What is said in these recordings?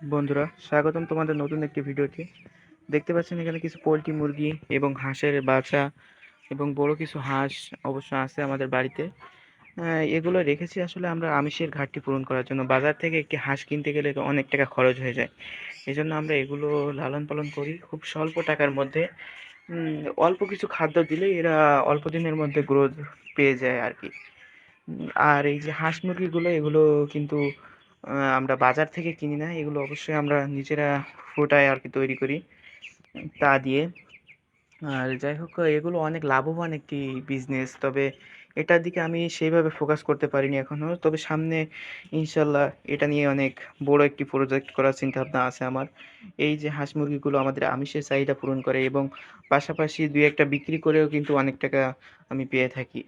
বন্ধুরা, স্বাগতম তোমাদের নতুন একটি ভিডিওতে। দেখতে পাচ্ছেন এখানে কিছু পোলট্রি মুরগি এবং হাঁসের বাচ্চা এবং বড় কিছু হাঁস অবশ্য আছে আমাদের বাড়িতে। এগুলো রেখেছি আসলে আমরা আমিষের ঘাটতি পূরণ করার জন্য। বাজার থেকে একটি হাঁস কিনতে গেলে অনেক টাকা খরচ হয়ে যায়। এই জন্য আমরা এগুলো লালন পালন করি খুব স্বল্প টাকার মধ্যে। অল্প কিছু খাদ্য দিলেই এরা অল্প দিনের মধ্যে গ্রোথ পেয়ে যায় আর কি। আর এই যে হাঁস মুরগিগুলো, এগুলো কিন্তু আমরা বাজার থেকে কিনি না, এগুলো অবশ্যই আমরা নিজেরা ফুটায় আর কি তৈরি করি, তা দিয়ে। আর যাই হোক, এগুলো অনেক লাভবান একটি বিজনেস তবে এটার দিকে আমি সেইভাবে ফোকাস করতে পারিনি এখনও তবে সামনে ইনশাল্লাহ এটা নিয়ে অনেক বড় একটি প্রজেক্ট করার চিন্তাভাবনা আছে আমার। এই যে হাঁস মুরগিগুলো আমাদের আমিষের চাহিদা পূরণ করে এবং পাশাপাশি দুই একটা বিক্রি করেও কিন্তু অনেক টাকা আমি পেয়ে থাকি।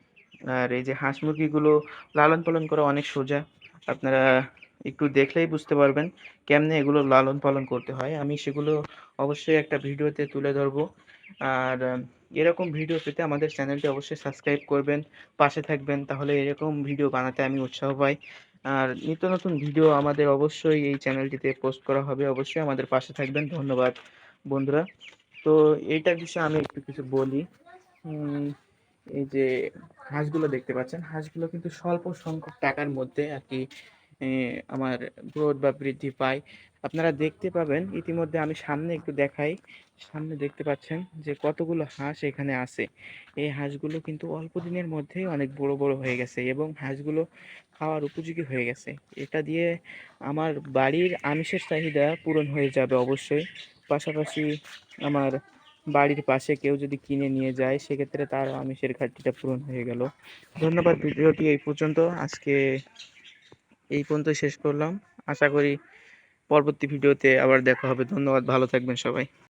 আর এই যে হাঁস মুরগিগুলো লালন পালন করা অনেক সোজা। আপনারা একটু দেখলেই বুঝতে পারবেন কেমনে এগুলো লালন পালন করতে হয়। আমি সেগুলো অবশ্যই একটা ভিডিওতে তুলে ধরবো। আর এরকম ভিডিও পেতে আমাদের চ্যানেলটি অবশ্যই সাবস্ক্রাইব করবেন, পাশে থাকবেন, তাহলে এরকম ভিডিও বানাতে আমি উৎসাহ পাই। আর, নিত্য নতুন ভিডিও আমাদের অবশ্যই এই চ্যানেলটিতে পোস্ট করা হবে, অবশ্যই আমাদের পাশে থাকবেন। ধন্যবাদ, বন্ধুরা। তো এইটার বিষয়ে আমি একটু কিছু বলি। এই যে হাঁসগুলো দেখতে পাচ্ছেন, হাঁসগুলো কিন্তু স্বল্প সংখ্যক টাকার মধ্যে আর কি আমার গ্রোথ বা বৃদ্ধি পায়। আপনারা দেখতে পাবেন, ইতিমধ্যে আমি সামনে একটু দেখাই। সামনে দেখতে পাচ্ছেন যে কতগুলো হাঁস এখানে আছে। এই হাঁসগুলো কিন্তু অল্প দিনের মধ্যেই অনেক বড় বড় হয়ে গেছে এবং হাঁসগুলো খাওয়ার উপযোগী হয়ে গেছে। এটা দিয়ে আমার বাড়ির আমিষের চাহিদা পূরণ হয়ে যাবে অবশ্যই। পাশাপাশি আমার বাড়ির পাশে কেউ যদি কিনে নিয়ে যায়, সেক্ষেত্রে তার আমিষের ঘাটতিটা পূরণ হয়ে গেল। ধন্যবাদ ভিডিওটি এই পর্যন্ত। আজকে এই পর্যন্ত শেষ করলাম। আশা করি পরবর্তী ভিডিওতে আবার দেখা হবে। ধন্যবাদ, ভালো থাকবেন সবাই।